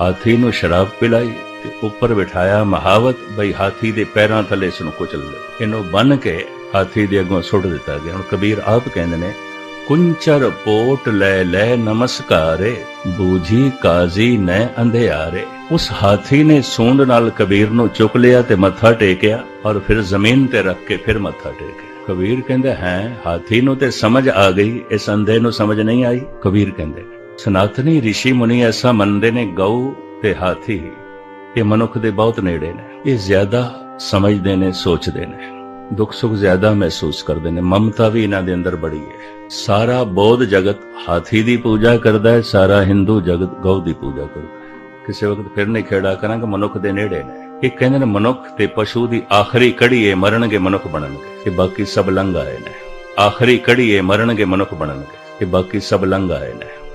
ਹਾਥੀ ਨੂੰ ਸ਼ਰਾਬ ਪਿਲਾਈ ਤੇ ਉੱਪਰ ਬਿਠਾਇਆ ਮਹਾਵਤ ਬਈ ਹਾਥੀ ਦੇ ਪੈਰਾਂ ਥੱਲੇ ਇਸ ਨੂੰ ਕੁਚਲ ਲਓ ਇਹਨੂੰ ਬੰਨ ਕੇ ਹਾਥੀ ਦੇ ਅੱਗੋਂ ਸੁੱਟ ਦਿੱਤਾ ਗਿਆ। ਹੁਣ ਕਬੀਰ ਆਪ ਕਹਿੰਦੇ ਨੇ, ਕੁੰਚਰ ਪੋਟ ਲੈ ਲੈ ਨਮਸਕਾਰੇ, ਬੂਝੀ ਕਾਜ਼ੀ ਨੈ ਅੰਧਿਆਰੇ। ਉਸ ਹਾਥੀ ਨੇ ਸੂੰਡ ਨਾਲ ਕਬੀਰ ਨੂੰ ਚੁੱਕ ਲਿਆ ਤੇ ਮੱਥਾ ਟੇਕਿਆ ਔਰ ਫਿਰ ਜ਼ਮੀਨ ਤੇ ਰੱਖ ਕੇ ਫਿਰ ਮੱਥਾ ਟੇਕਿਆ। ਕਬੀਰ ਕਹਿੰਦਾ, ਹੈ, ਹਾਥੀ ਨੂੰ ਤੇ ਸਮਝ ਆ ਗਈ, ਇਸ ਅੰਧੇ ਨੂੰ ਸਮਝ ਨਹੀਂ ਆਈ? ਕਬੀਰ ਕਹਿੰਦੇ ਸਨਾਤਨੀ ઋષਿ ਮੁਨੀ ਐਸਾ ਮੰਨਦੇ ਨੇ ਗਊ ਤੇ ਹਾਥੀ ਇਹ ਮਨੁੱਖ ਦੇ ਬਹੁਤ ਨੇੜੇ ਨੇ। ਇਹ ਜ਼ਿਆਦਾ ਸਮਝਦੇ ਨੇ, ਸੋਚਦੇ ਨੇ। ਦੁੱਖ ਸੁੱਖ ਜ਼ਿਆਦਾ ਮਹਿਸੂਸ ਕਰਦੇ ਨੇ। ਮਮਤਾ ਵੀ ਇਹਨਾਂ ਦੇ ਅੰਦਰ ਬੜੀ ਹੈ। ਸਾਰਾ ਬੌਧ ਜਗਤ ਹਾਥੀ ਦੀ ਪੂਜਾ ਕਰਦਾ ਹੈ, ਸਾਰਾ ਹਿੰਦੂ ਜਗਤ ਗਊ ਦੀ ਪੂਜਾ ਕਰਦਾ ਹੈ। ਕਿਸੇ ਵਕਤ ਫਿਰ ਨਹੀਂ ਖੇੜਾ ਕਰਾਂਗੇ, ਮਨੁੱਖ ਦੇ ਨੇੜੇ ਨੇ। ਇਹ ਕਹਿੰਦੇ ਨੇ ਮਨੁੱਖ ਤੇ ਪਸ਼ੂ ਦੀ ਆਖਰੀ ਕੜੀ ਏ ਮਰਨਗੇ, ਮਨੁੱਖ ਬਣਨਗੇ। ਤੇ ਬਾਕੀ ਸਭ ਲੰਘ ਆਏ ਨੇ। ਆਖਰੀ ਕੜੀ ਹੈ ਮਰਨਗੇ, ਮਨੁੱਖ ਬਣਨਗੇ। ਤੇ ਬਾਕੀ ਸਭ ਲੰਘ ਆਏ ਨੇ।